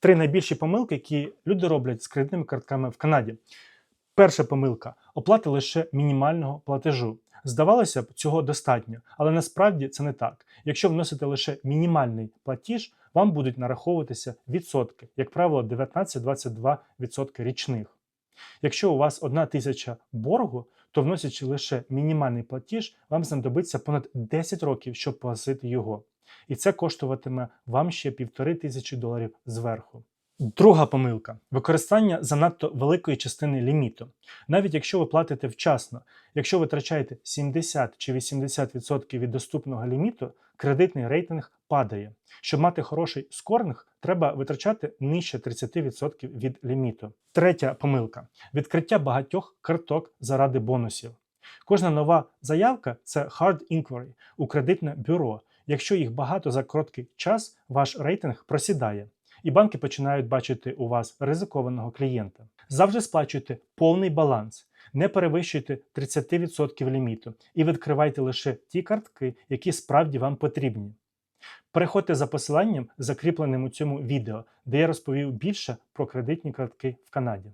Три найбільші помилки, які люди роблять з кредитними картками в Канаді. Перша помилка оплата лише мінімального платежу. Здавалося б, цього достатньо, але насправді це не так. Якщо вносите лише мінімальний платіж, вам будуть нараховуватися відсотки, як правило, 19-22% річних. Якщо у вас 1 тисяча боргу, то вносячи лише мінімальний платіж, вам знадобиться понад 10 років, щоб погасити його. І це коштуватиме вам ще півтори тисячі доларів зверху. Друга помилка використання занадто великої частини ліміту. Навіть якщо ви платите вчасно, якщо витрачаєте 70 чи 80% від доступного ліміту, кредитний рейтинг падає. Щоб мати хороший скоринг, треба витрачати нижче 30% від ліміту. Третя помилка відкриття багатьох карток заради бонусів. Кожна нова заявка це hard inquiry у кредитне бюро. Якщо їх багато за короткий час, ваш рейтинг просідає і банки починають бачити у вас ризикованого клієнта. Завжди сплачуйте повний баланс, не перевищуйте 30% ліміту і відкривайте лише ті картки, які справді вам потрібні. Переходьте за посиланням, закріпленим у цьому відео, де я розповів більше про кредитні картки в Канаді.